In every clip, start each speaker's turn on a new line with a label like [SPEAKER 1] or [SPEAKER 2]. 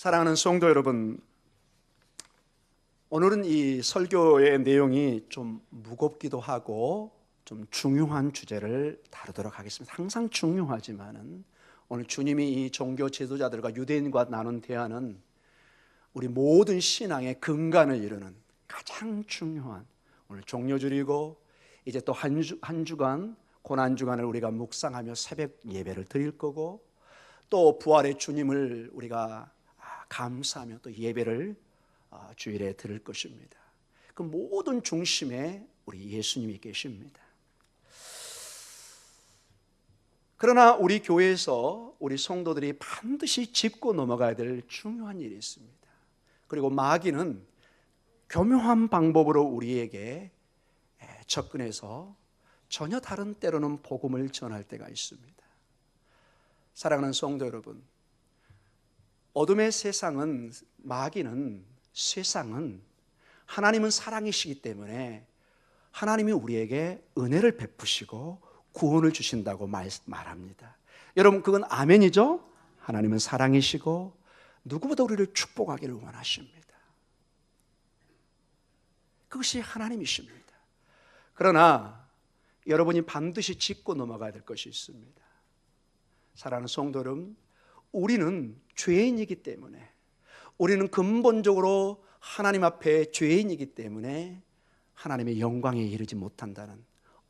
[SPEAKER 1] 사랑하는 성도 여러분, 오늘은 이 설교의 내용이 좀 무겁기도 하고 좀 중요한 주제를 다루도록 하겠습니다. 항상 중요하지만은 오늘 주님이 이 종교 지도자들과 유대인과 나눈 대화는 우리 모든 신앙의 근간을 이루는 가장 중요한 오늘 종료주리고 이제 또 한 주, 한 주간 고난 주간을 우리가 묵상하며 새벽 예배를 드릴 거고 또 부활의 주님을 우리가 감사하며 또 예배를 어, 주일에 드릴 것입니다. 그 모든 중심에 우리 예수님이 계십니다. 그러나 우리 교회에서 우리 성도들이 반드시 짚고 넘어가야 될 중요한 일이 있습니다. 그리고 마귀는 교묘한 방법으로 우리에게 접근해서 전혀 다른 때로는 복음을 전할 때가 있습니다. 사랑하는 성도 여러분, 어둠의 세상은 마귀는 세상은 하나님은 사랑이시기 때문에 하나님이 우리에게 은혜를 베푸시고 구원을 주신다고 말, 말합니다. 여러분 그건 아멘이죠? 하나님은 사랑이시고 누구보다 우리를 축복하기를 원하십니다. 그것이 하나님이십니다. 그러나 여러분이 반드시 짚고 넘어가야 될 것이 있습니다. 사랑하는 성도 여러분, 우리는 죄인이기 때문에 우리는 근본적으로 하나님 앞에 죄인이기 때문에 하나님의 영광에 이르지 못한다는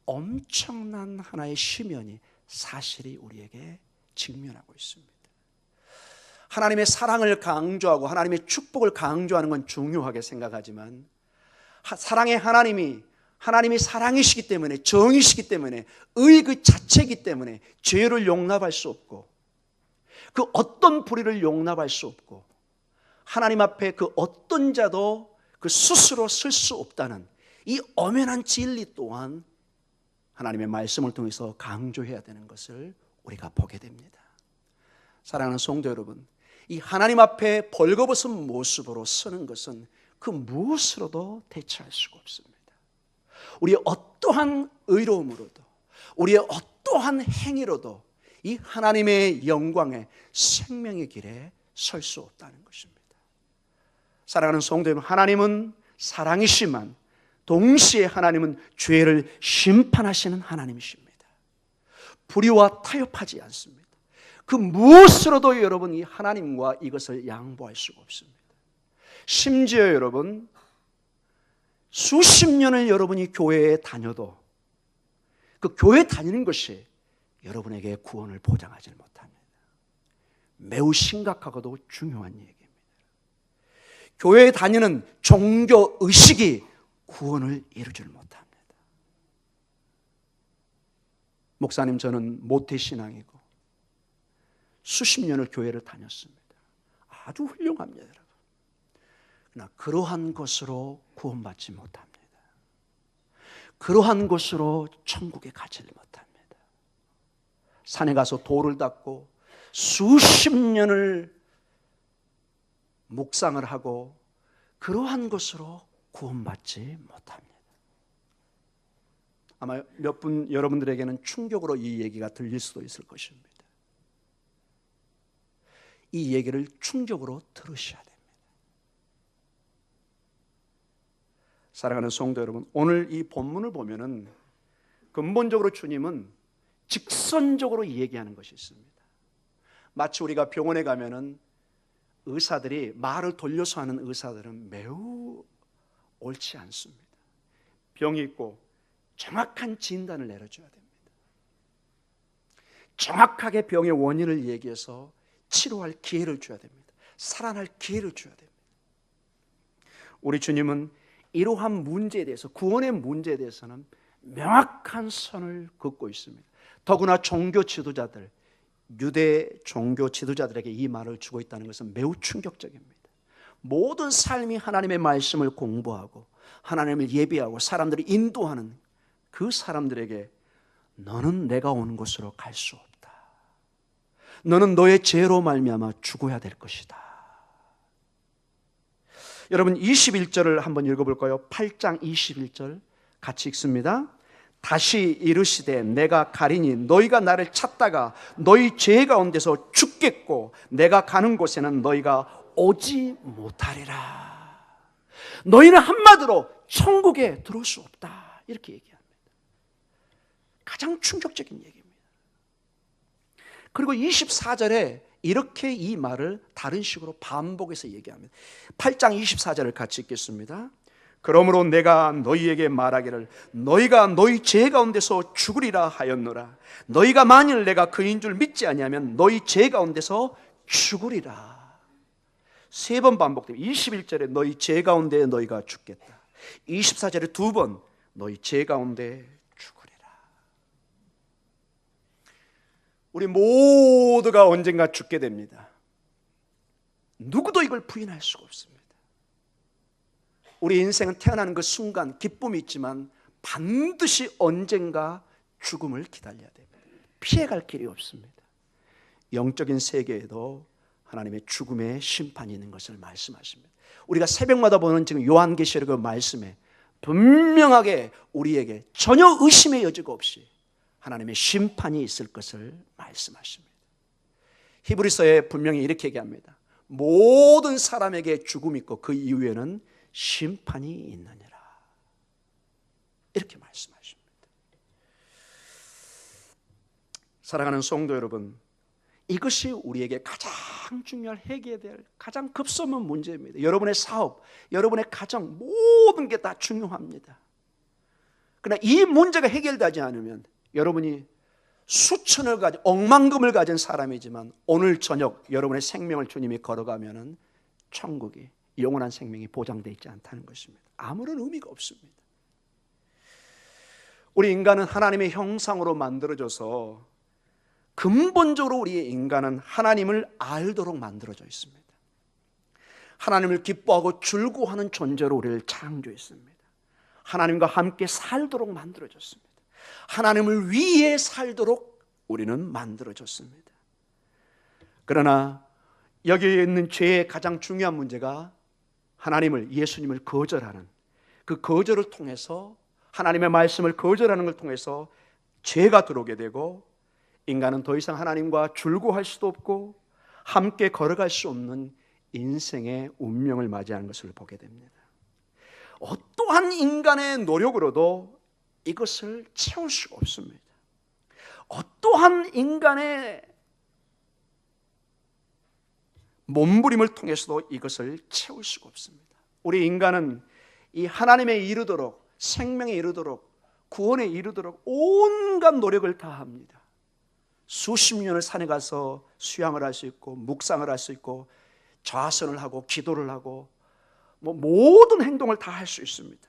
[SPEAKER 1] 엄청난 하나의 시면이 사실이 우리에게 직면하고 있습니다. 하나님의 사랑을 강조하고 하나님의 축복을 강조하는 건 중요하게 생각하지만 사랑의 하나님이 하나님이 사랑이시기 때문에 정이시기 때문에 의 그 자체이기 때문에 죄를 용납할 수 없고 그 어떤 불의를 용납할 수 없고 하나님 앞에 그 어떤 자도 그 스스로 쓸 수 없다는 이 엄연한 진리 또한 하나님의 말씀을 통해서 강조해야 되는 것을 우리가 보게 됩니다. 사랑하는 성도 여러분, 이 하나님 앞에 벌거벗은 모습으로 서는 것은 그 무엇으로도 대체할 수가 없습니다. 우리의 어떠한 의로움으로도, 우리의 어떠한 행위로도 이 하나님의 영광의 생명의 길에 설 수 없다는 것입니다. 사랑하는 성도 여러분, 하나님은 사랑이시만 동시에 하나님은 죄를 심판하시는 하나님이십니다. 불의와 타협하지 않습니다. 그 무엇으로도 여러분 이 하나님과 이것을 양보할 수가 없습니다. 심지어 여러분 수십 년을 여러분이 교회에 다녀도 그 교회 다니는 것이 여러분에게 구원을 보장하지 못합니다. 매우 심각하고도 중요한 얘기입니다. 교회에 다니는 종교 의식이 구원을 이루지 못합니다. 목사님 저는 모태 신앙이고 수십 년을 교회를 다녔습니다. 아주 훌륭합니다, 여러분. 그러나 그러한 것으로 구원받지 못합니다. 그러한 것으로 천국에 가지를 못합니다. 산에 가서 돌을 닦고 수십 년을 묵상을 하고 그러한 것으로 구원받지 못합니다. 아마 몇 분 여러분들에게는 충격으로 이 얘기가 들릴 수도 있을 것입니다. 이 얘기를 충격으로 들으셔야 됩니다. 사랑하는 성도 여러분, 오늘 이 본문을 보면은 근본적으로 주님은 직선적으로 얘기하는 것이 있습니다. 마치 우리가 병원에 가면은 의사들이 말을 돌려서 하는 의사들은 매우 옳지 않습니다. 병이 있고 정확한 진단을 내려줘야 됩니다. 정확하게 병의 원인을 얘기해서 치료할 기회를 줘야 됩니다. 살아날 기회를 줘야 됩니다. 우리 주님은 이러한 문제에 대해서 구원의 문제에 대해서는 명확한 선을 긋고 있습니다. 더구나 종교 지도자들, 유대 종교 지도자들에게 이 말을 주고 있다는 것은 매우 충격적입니다. 모든 삶이 하나님의 말씀을 공부하고 하나님을 예배하고 사람들을 인도하는 그 사람들에게 너는 내가 온 곳으로 갈 수 없다. 너는 너의 죄로 말미암아 죽어야 될 것이다. 여러분 21절을 한번 읽어 볼까요? 8장 21절 같이 읽습니다. 다시 이르시되 내가 가리니 너희가 나를 찾다가 너희 죄 가운데서 죽겠고 내가 가는 곳에는 너희가 오지 못하리라. 너희는 한마디로 천국에 들어올 수 없다. 이렇게 얘기합니다. 가장 충격적인 얘기입니다. 그리고 24절에 이렇게 이 말을 다른 식으로 반복해서 얘기합니다. 8장 24절을 같이 읽겠습니다. 그러므로 내가 너희에게 말하기를 너희가 너희 죄 가운데서 죽으리라 하였노라. 너희가 만일 내가 그인 줄 믿지 아니하면 너희 죄 가운데서 죽으리라. 세 번 반복됩니다. 21절에 너희 죄 가운데 너희가 죽겠다. 24절에 두 번 너희 죄 가운데 죽으리라. 우리 모두가 언젠가 죽게 됩니다. 누구도 이걸 부인할 수가 없습니다. 우리 인생은 태어나는 그 순간 기쁨이 있지만 반드시 언젠가 죽음을 기다려야 됩니다. 피해갈 길이 없습니다. 영적인 세계에도 하나님의 죽음의 심판이 있는 것을 말씀하십니다. 우리가 새벽마다 보는 지금 요한계시록 그 말씀에 분명하게 우리에게 전혀 의심의 여지가 없이 하나님의 심판이 있을 것을 말씀하십니다. 히브리서에 분명히 이렇게 얘기합니다. 모든 사람에게 죽음이 있고 그 이후에는 심판이 있느니라. 이렇게 말씀하십니다. 사랑하는 성도 여러분, 이것이 우리에게 가장 중요한 해결해야 될 가장 급선무 문제입니다. 여러분의 사업, 여러분의 가정 모든 게 다 중요합니다. 그러나 이 문제가 해결되지 않으면 여러분이 수천을 가진 억만금을 가진 사람이지만 오늘 저녁 여러분의 생명을 주님이 걸어가면은 천국이 영원한 생명이 보장되어 있지 않다는 것입니다. 아무런 의미가 없습니다. 우리 인간은 하나님의 형상으로 만들어져서 근본적으로 우리 인간은 하나님을 알도록 만들어져 있습니다. 하나님을 기뻐하고 즐거워하는 존재로 우리를 창조했습니다. 하나님과 함께 살도록 만들어졌습니다. 하나님을 위해 살도록 우리는 만들어졌습니다. 그러나 여기에 있는 죄의 가장 중요한 문제가 하나님을 예수님을 거절하는 그 거절을 통해서 하나님의 말씀을 거절하는 걸 통해서 죄가 들어오게 되고 인간은 더 이상 하나님과 줄고할 수도 없고 함께 걸어갈 수 없는 인생의 운명을 맞이하는 것을 보게 됩니다. 어떠한 인간의 노력으로도 이것을 채울 수가 없습니다. 어떠한 인간의 몸부림을 통해서도 이것을 채울 수가 없습니다. 우리 인간은 이 하나님에 이르도록 생명에 이르도록 구원에 이르도록 온갖 노력을 다 합니다. 수십 년을 산에 가서 수양을 할 수 있고 묵상을 할 수 있고 좌선을 하고 기도를 하고 뭐 모든 행동을 다 할 수 있습니다.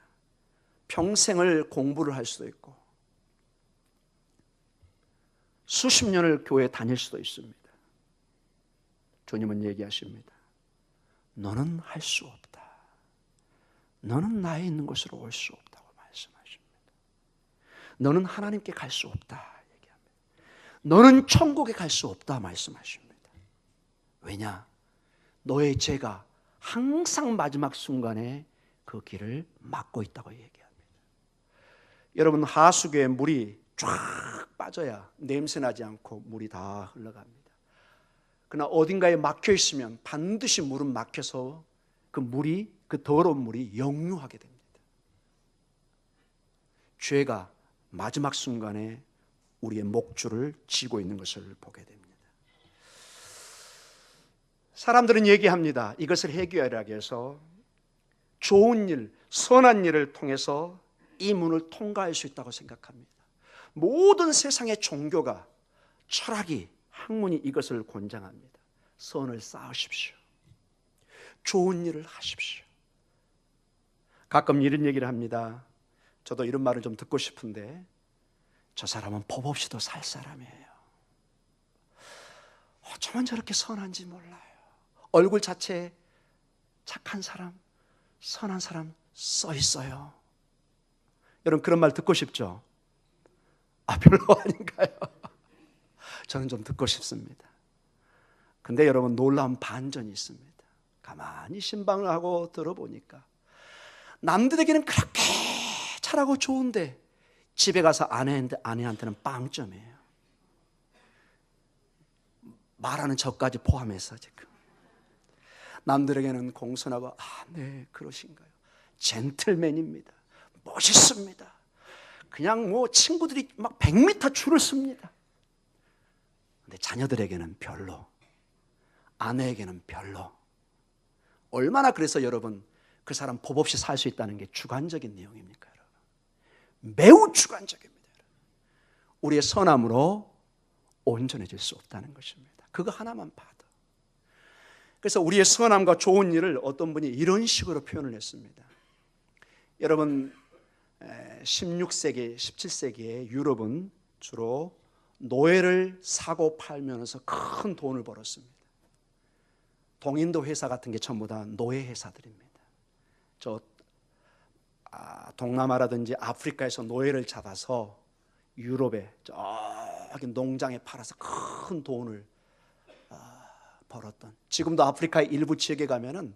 [SPEAKER 1] 평생을 공부를 할 수도 있고 수십 년을 교회 다닐 수도 있습니다. 주님은 얘기하십니다. 너는 할 수 없다. 너는 나의 있는 곳으로 올 수 없다고 말씀하십니다. 너는 하나님께 갈 수 없다. 얘기합니다. 너는 천국에 갈 수 없다. 말씀하십니다. 왜냐? 너의 죄가 항상 마지막 순간에 그 길을 막고 있다고 얘기합니다. 여러분 하수구에 물이 쫙 빠져야 냄새 나지 않고 물이 다 흘러갑니다. 그러나 어딘가에 막혀 있으면 반드시 물은 막혀서 그 물이 그 더러운 물이 역류하게 됩니다. 죄가 마지막 순간에 우리의 목줄을 쥐고 있는 것을 보게 됩니다. 사람들은 얘기합니다. 이것을 해결하기 위해서 좋은 일, 선한 일을 통해서 이 문을 통과할 수 있다고 생각합니다. 모든 세상의 종교가 철학이 학문이 이것을 권장합니다. 선을 쌓으십시오. 좋은 일을 하십시오. 가끔 이런 얘기를 합니다. 저도 이런 말을 좀 듣고 싶은데 저 사람은 법 없이도 살 사람이에요. 어쩌면 저렇게 선한지 몰라요. 얼굴 자체 착한 사람, 선한 사람 써 있어요. 여러분 그런 말 듣고 싶죠? 아 별로 아닌가요? 저는 좀 듣고 싶습니다. 근데 여러분 놀라운 반전이 있습니다. 가만히 신방을 하고 들어보니까 남들에게는 그렇게 잘하고 좋은데 집에 가서 아내한테, 아내한테는 빵점이에요. 말하는 저까지 포함해서 지금. 남들에게는 공손하고 아, 네, 그러신가요? 젠틀맨입니다. 멋있습니다. 그냥 뭐 친구들이 막 100m 줄을 씁니다. 근데 자녀들에게는 별로. 아내에게는 별로. 얼마나 그래서 여러분 그 사람 법 없이 살 수 있다는 게 주관적인 내용입니까, 여러분? 매우 주관적입니다. 여러분. 우리의 선함으로 온전해질 수 없다는 것입니다. 그거 하나만 봐도. 그래서 우리의 선함과 좋은 일을 어떤 분이 이런 식으로 표현을 했습니다. 여러분 16세기, 17세기에 유럽은 주로 노예를 사고 팔면서 큰 돈을 벌었습니다. 동인도 회사 같은 게 전부 다 노예 회사들입니다. 저 아, 동남아라든지 아프리카에서 노예를 잡아서 유럽에 저기 농장에 팔아서 큰 돈을 아, 벌었던. 지금도 아프리카의 일부 지역에 가면은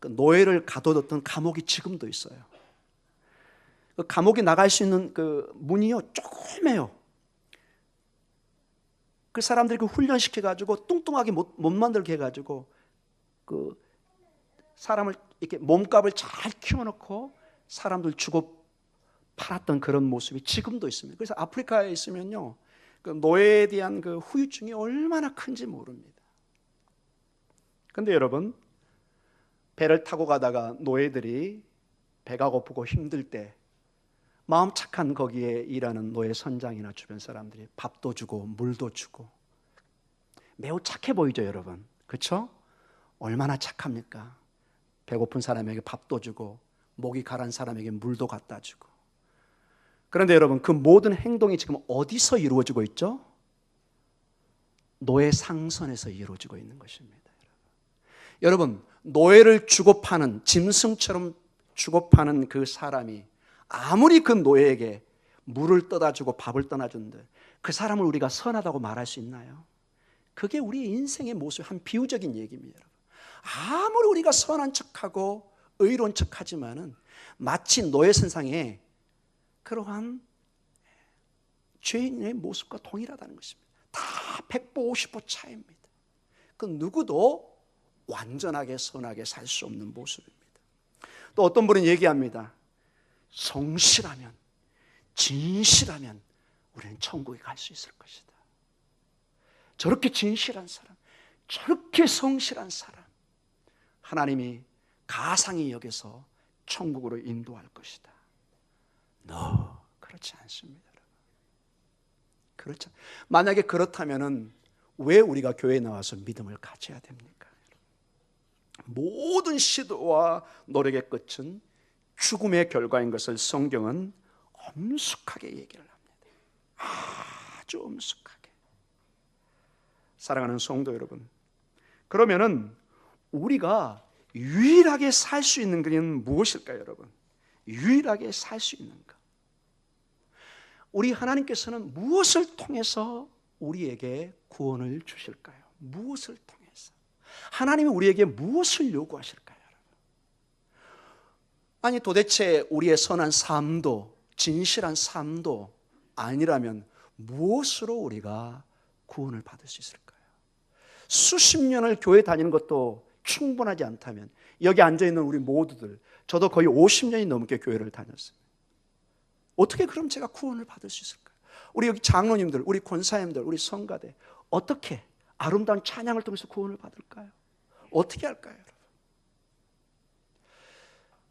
[SPEAKER 1] 그 노예를 가둬뒀던 감옥이 지금도 있어요. 그 감옥에 나갈 수 있는 그 문이요 조그매요. 그 사람들이 그 훈련시켜 가지고 뚱뚱하게 못, 못 만들게 해 가지고 그 사람을 이렇게 몸값을 잘 키워놓고 사람들 주고 팔았던 그런 모습이 지금도 있습니다. 그래서 아프리카에 있으면요, 그 노예에 대한 그 후유증이 얼마나 큰지 모릅니다. 근데 여러분, 배를 타고 가다가 노예들이 배가 고프고 힘들 때 마음 착한 거기에 일하는 노예 선장이나 주변 사람들이 밥도 주고 물도 주고 매우 착해 보이죠, 여러분. 그렇죠? 얼마나 착합니까? 배고픈 사람에게 밥도 주고 목이 가란 사람에게 물도 갖다 주고. 그런데 여러분 그 모든 행동이 지금 어디서 이루어지고 있죠? 노예 상선에서 이루어지고 있는 것입니다. 여러분 노예를 주고 파는 짐승처럼 주고 파는 그 사람이 아무리 그 노예에게 물을 떠다 주고 밥을 떠나준들 그 사람을 우리가 선하다고 말할 수 있나요? 그게 우리 인생의 모습 한 비유적인 얘기입니다. 아무리 우리가 선한 척하고 의로운 척하지만은 마치 노예 선상에 그러한 죄인의 모습과 동일하다는 것입니다. 다 100보 50보 차이입니다. 그 누구도 완전하게 선하게 살 수 없는 모습입니다. 또 어떤 분은 얘기합니다. 성실하면 진실하면 우리는 천국에 갈 수 있을 것이다. 저렇게 진실한 사람, 저렇게 성실한 사람, 하나님이 가상히 여겨서 천국으로 인도할 것이다. No, 그렇지 않습니다. 그렇죠. 만약에 그렇다면은 왜 우리가 교회에 나와서 믿음을 가져야 됩니까? 모든 시도와 노력의 끝은 죽음의 결과인 것을 성경은 엄숙하게 얘기를 합니다. 아주 엄숙하게. 사랑하는 성도 여러분. 그러면은 우리가 유일하게 살 수 있는 것은 무엇일까요, 여러분? 유일하게 살 수 있는 것. 우리 하나님께서는 무엇을 통해서 우리에게 구원을 주실까요? 무엇을 통해서? 하나님이 우리에게 무엇을 요구하실까요? 아니 도대체 우리의 선한 삶도 진실한 삶도 아니라면 무엇으로 우리가 구원을 받을 수 있을까요? 수십 년을 교회 다니는 것도 충분하지 않다면 여기 앉아 있는 우리 모두들 저도 거의 50년이 넘게 교회를 다녔어요. 어떻게 그럼 제가 구원을 받을 수 있을까요? 우리 여기 장로님들, 우리 권사님들, 우리 성가대 어떻게 아름다운 찬양을 통해서 구원을 받을까요? 어떻게 할까요?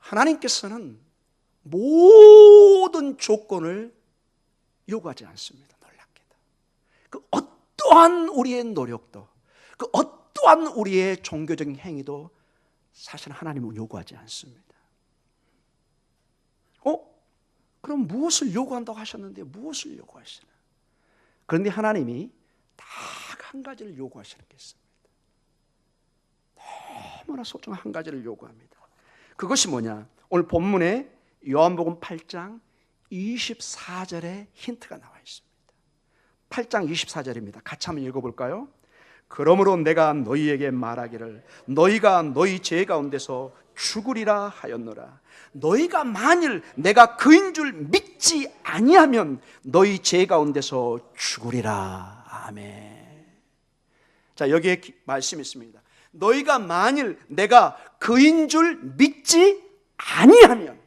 [SPEAKER 1] 하나님께서는 모든 조건을 요구하지 않습니다. 놀랍게도. 그 어떠한 우리의 노력도, 그 어떠한 우리의 종교적인 행위도 사실 하나님은 요구하지 않습니다. 어? 그럼 무엇을 요구한다고 하셨는데 무엇을 요구하시나? 그런데 하나님이 딱 한 가지를 요구하시는 게 있습니다. 너무나 소중한 한 가지를 요구합니다. 그것이 뭐냐? 오늘 본문에 요한복음 8장 24절에 힌트가 나와 있습니다. 8장 24절입니다. 같이 한번 읽어볼까요? 그러므로 내가 너희에게 말하기를 너희가 너희 죄 가운데서 죽으리라 하였노라. 너희가 만일 내가 그인 줄 믿지 아니하면 너희 죄 가운데서 죽으리라. 아멘. 자, 여기에 말씀이 있습니다. 너희가 만일 내가 그인 줄 믿지 아니하면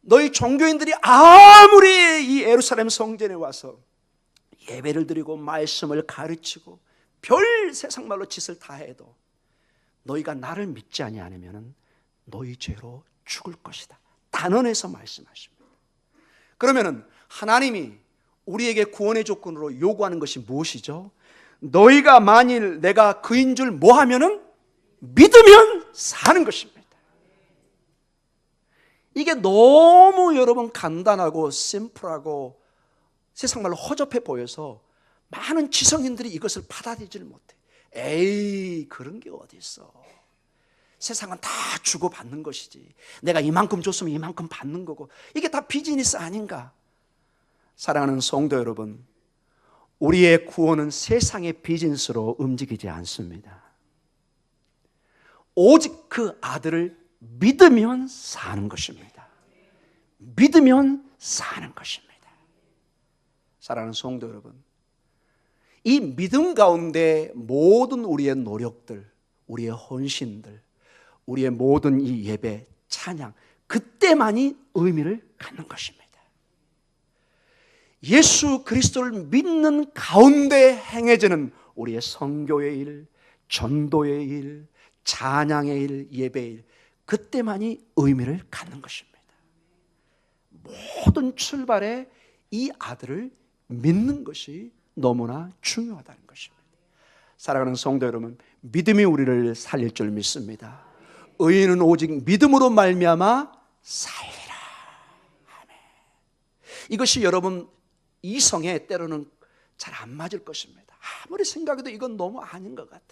[SPEAKER 1] 너희 종교인들이 아무리 이 예루살렘 성전에 와서 예배를 드리고 말씀을 가르치고 별 세상 말로 짓을 다 해도 너희가 나를 믿지 아니하면 너희 죄로 죽을 것이다. 단언해서 말씀하십니다. 그러면은 하나님이 우리에게 구원의 조건으로 요구하는 것이 무엇이죠? 너희가 만일 내가 그인 줄 뭐 하면은 믿으면 사는 것입니다. 이게 너무 여러분 간단하고 심플하고 세상 말로 허접해 보여서 많은 지성인들이 이것을 받아들이지를 못해. 에이, 그런 게 어디 있어. 세상은 다 주고 받는 것이지. 내가 이만큼 줬으면 이만큼 받는 거고. 이게 다 비즈니스 아닌가? 사랑하는 성도 여러분, 우리의 구원은 세상의 비즈니스로 움직이지 않습니다. 오직 그 아들을 믿으면 사는 것입니다. 믿으면 사는 것입니다. 사랑하는 성도 여러분, 이 믿음 가운데 모든 우리의 노력들, 우리의 헌신들, 우리의 모든 이 예배, 찬양, 그때만이 의미를 갖는 것입니다. 예수 그리스도를 믿는 가운데 행해지는 우리의 성교의 일, 전도의 일, 찬양의 일, 예배의 일, 그때만이 의미를 갖는 것입니다. 모든 출발에 이 아들을 믿는 것이 너무나 중요하다는 것입니다. 사랑하는 성도 여러분, 믿음이 우리를 살릴 줄 믿습니다. 의인은 오직 믿음으로 말미암아 살리라. 아멘. 이것이 여러분 이성에 때로는 잘 안 맞을 것입니다. 아무리 생각해도 이건 너무 아닌 것 같아.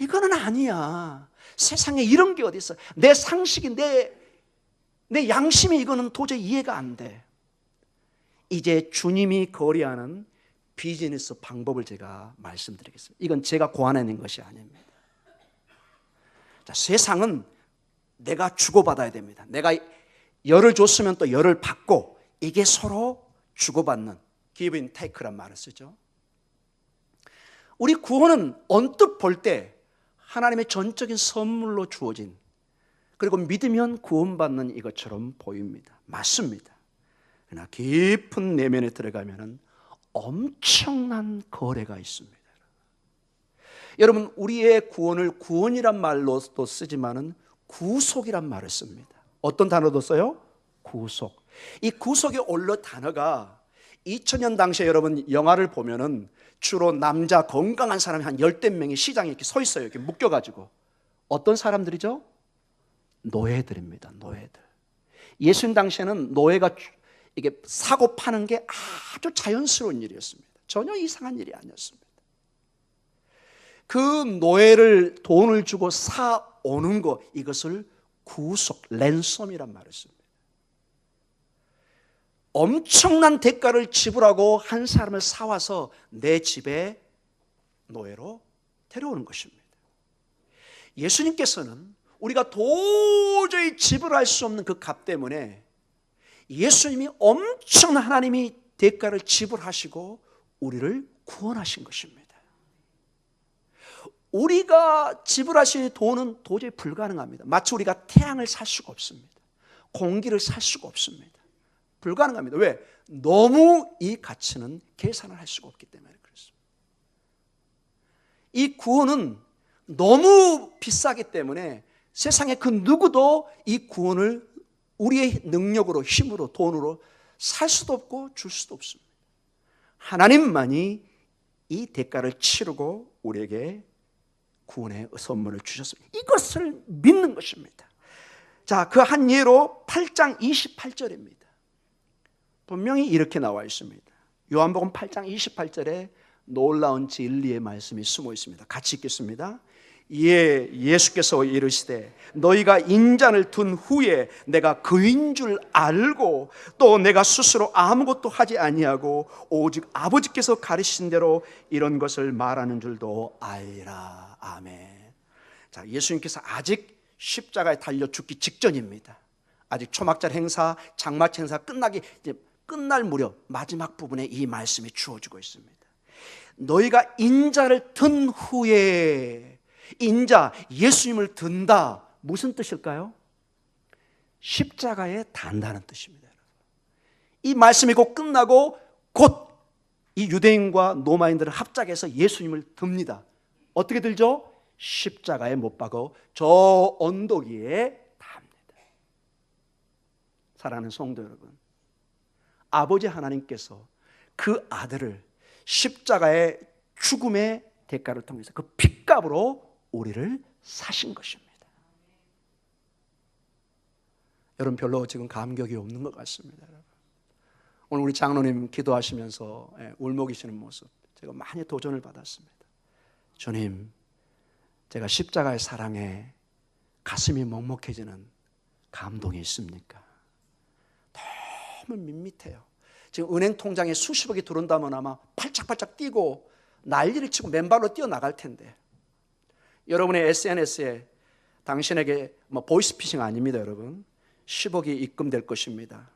[SPEAKER 1] 이거는 아니야. 세상에 이런 게 어디 있어? 내 상식이 내, 내 양심이 이거는 도저히 이해가 안 돼. 이제 주님이 거래하는 비즈니스 방법을 제가 말씀드리겠습니다. 이건 제가 고안해낸 것이 아닙니다. 자, 세상은 내가 주고받아야 됩니다. 내가 열을 줬으면 또 열을 받고 이게 서로 주고받는 give and take란 말을 쓰죠. 우리 구원은 언뜻 볼 때 하나님의 전적인 선물로 주어진 그리고 믿으면 구원받는 이것처럼 보입니다. 맞습니다. 그러나 깊은 내면에 들어가면은 엄청난 거래가 있습니다. 여러분 우리의 구원을 구원이란 말로도 쓰지만은 구속이란 말을 씁니다. 어떤 단어도 써요? 구속. 이 구속의 원로 단어가 2000년 당시에 여러분 영화를 보면은 주로 남자 건강한 사람이 한 열댓 명이 시장에 이렇게 서 있어요. 이렇게 묶여 가지고. 어떤 사람들이죠? 노예들입니다. 노예들. 예수님 당시에는 노예가 이게 사고 파는 게 아주 자연스러운 일이었습니다. 전혀 이상한 일이 아니었습니다. 그 노예를 돈을 주고 사 오는 거 이것을 구속 랜섬이란 말을 씁니다. 엄청난 대가를 지불하고 한 사람을 사와서 내 집에 노예로 데려오는 것입니다. 예수님께서는 우리가 도저히 지불할 수 없는 그 값 때문에 예수님이 엄청난 하나님이 대가를 지불하시고 우리를 구원하신 것입니다. 우리가 지불하신 돈은 도저히 불가능합니다. 마치 우리가 태양을 살 수가 없습니다. 공기를 살 수가 없습니다. 불가능합니다. 왜? 너무 이 가치는 계산을 할 수가 없기 때문에 그렇습니다. 이 구원은 너무 비싸기 때문에 세상에 그 누구도 이 구원을 우리의 능력으로 힘으로 돈으로 살 수도 없고 줄 수도 없습니다. 하나님만이 이 대가를 치르고 우리에게 구원의 선물을 주셨습니다. 이것을 믿는 것입니다. 자, 그 한 예로 8장 28절입니다. 분명히 이렇게 나와 있습니다. 요한복음 8장 28절에 놀라운 진리의 말씀이 숨어 있습니다. 같이 읽겠습니다. 이에 예수께서 이르시되 너희가 인잔을 둔 후에 내가 그인 줄 알고 또 내가 스스로 아무것도 하지 아니하고 오직 아버지께서 가르신 대로 이런 것을 말하는 줄도 알라 아멘. 자 예수님께서 아직 십자가에 달려 죽기 직전입니다. 아직 초막절 행사, 장막 행사 끝나기 이제 끝날 무렵 마지막 부분에 이 말씀이 주어지고 있습니다. 너희가 인자를 든 후에 인자 예수님을 든다 무슨 뜻일까요? 십자가에 단다는 뜻입니다. 이 말씀이 곧 끝나고 곧 이 유대인과 로마인들을 합작해서 예수님을 듭니다. 어떻게 들죠? 십자가에 못 박어 저 언덕 위에 답니다. 사랑하는 성도 여러분, 아버지 하나님께서 그 아들을 십자가의 죽음의 대가를 통해서 그 핏값으로 우리를 사신 것입니다. 여러분 별로 지금 감격이 없는 것 같습니다. 오늘 우리 장로님 기도하시면서 예, 울먹이시는 모습 제가 많이 도전을 받았습니다. 주님, 제가 십자가의 사랑에 가슴이 먹먹해지는 감동이 있습니까? 너무 밋밋해요. 지금 은행 통장에 수십억이 들어온다면 아마 팔짝팔짝 뛰고 난리를 치고 맨발로 뛰어나갈 텐데 여러분의 SNS에 당신에게 뭐 보이스피싱 아닙니다, 여러분. 10억이 입금될 것입니다.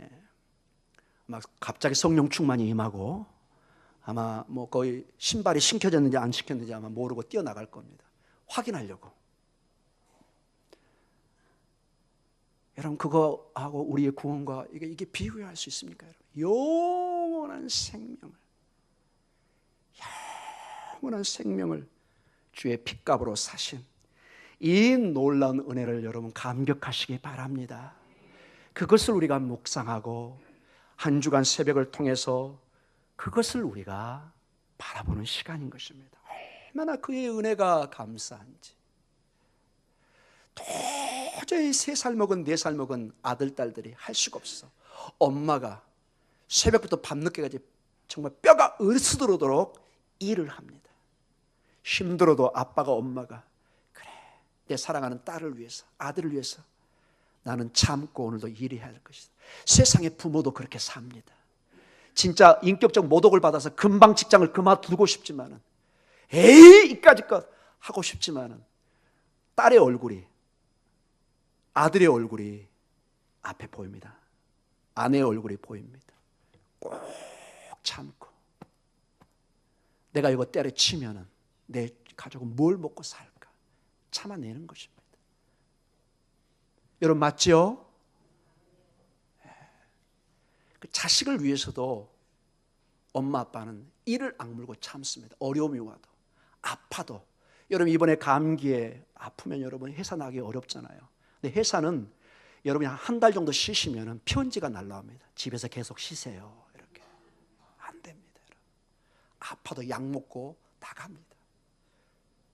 [SPEAKER 1] 예. 막 갑자기 성령 충만이 임하고 아마 뭐 거의 신발이 신겨졌는지 안 신겼는지 아마 모르고 뛰어나갈 겁니다. 확인하려고. 여러분 그거하고 우리의 구원과 이게 이게 비교할 수 있습니까? 여러분? 영원한 생명을 영원한 생명을 주의 핏값으로 사신 이 놀라운 은혜를 여러분 감격하시기 바랍니다. 그것을 우리가 묵상하고 한 주간 새벽을 통해서 그것을 우리가 바라보는 시간인 것입니다. 얼마나 그의 은혜가 감사한지. 도저히 세 살 먹은 네 살 먹은 아들 딸들이 할 수가 없어. 엄마가 새벽부터 밤늦게까지 정말 뼈가 으스러도록 일을 합니다. 힘들어도 아빠가 엄마가 그래 내 사랑하는 딸을 위해서 아들을 위해서 나는 참고 오늘도 일해야 할 것이다. 세상의 부모도 그렇게 삽니다. 진짜 인격적 모독을 받아서 금방 직장을 그만두고 싶지만은 에이 이까짓 것 하고 싶지만은 딸의 얼굴이 아들의 얼굴이 앞에 보입니다. 아내의 얼굴이 보입니다. 꼭 참고 내가 이거 때려치면은 내 가족은 뭘 먹고 살까 참아내는 것입니다. 여러분 맞죠? 그 자식을 위해서도 엄마 아빠는 이를 악물고 참습니다. 어려움이 와도 아파도 여러분 이번에 감기에 아프면 여러분 회사 나기 어렵잖아요. 근데 회사는 여러분이 한 달 정도 쉬시면 편지가 날라옵니다. 집에서 계속 쉬세요. 이렇게 안 됩니다. 여러분. 아파도 약 먹고 나갑니다.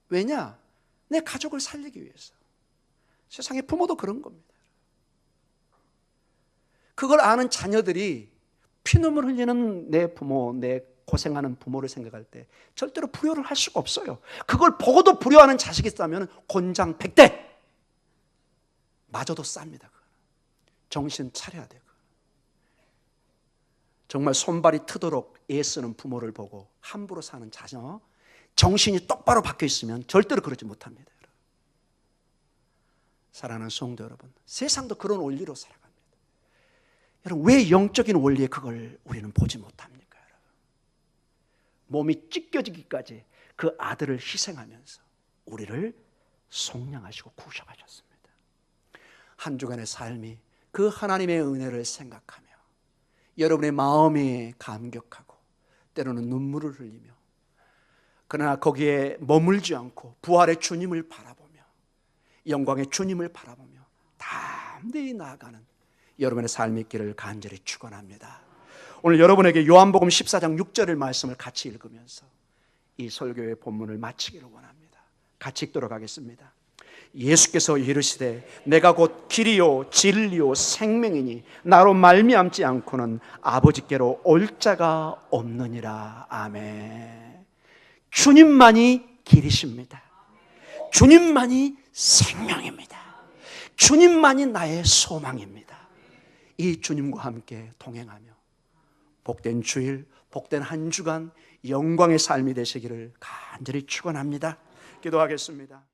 [SPEAKER 1] 왜냐? 내 가족을 살리기 위해서. 세상의 부모도 그런 겁니다. 그걸 아는 자녀들이 피눈물 흘리는 내 부모, 내 고생하는 부모를 생각할 때 절대로 불효를 할 수가 없어요. 그걸 보고도 불효하는 자식이 있다면 곤장 100대 마저도 쌉니다. 정신 차려야 돼요. 정말 손발이 트도록 애쓰는 부모를 보고 함부로 사는 자녀 정신이 똑바로 박혀 있으면 절대로 그러지 못합니다. 여러분. 사랑하는 성도 여러분, 세상도 그런 원리로 살아갑니다. 여러분, 왜 영적인 원리에 그걸 우리는 보지 못합니까, 여러분? 몸이 찢겨지기까지 그 아들을 희생하면서 우리를 속량하시고 구속하셨습니다. 한 주간의 삶이 그 하나님의 은혜를 생각하며 여러분의 마음이 감격하고 때로는 눈물을 흘리며 그러나 거기에 머물지 않고 부활의 주님을 바라보며 영광의 주님을 바라보며 담대히 나아가는 여러분의 삶이 있기를 간절히 축원합니다. 오늘 여러분에게 요한복음 14장 6절의 말씀을 같이 읽으면서 이 설교의 본문을 마치기를 원합니다. 같이 읽도록 하겠습니다. 예수께서 이르시되 내가 곧 길이요 진리요 생명이니 나로 말미암지 않고는 아버지께로 올 자가 없느니라. 아멘. 주님만이 길이십니다. 주님만이 생명입니다. 주님만이 나의 소망입니다. 이 주님과 함께 동행하며 복된 주일, 복된 한 주간 영광의 삶이 되시기를 간절히 축원합니다. 기도하겠습니다.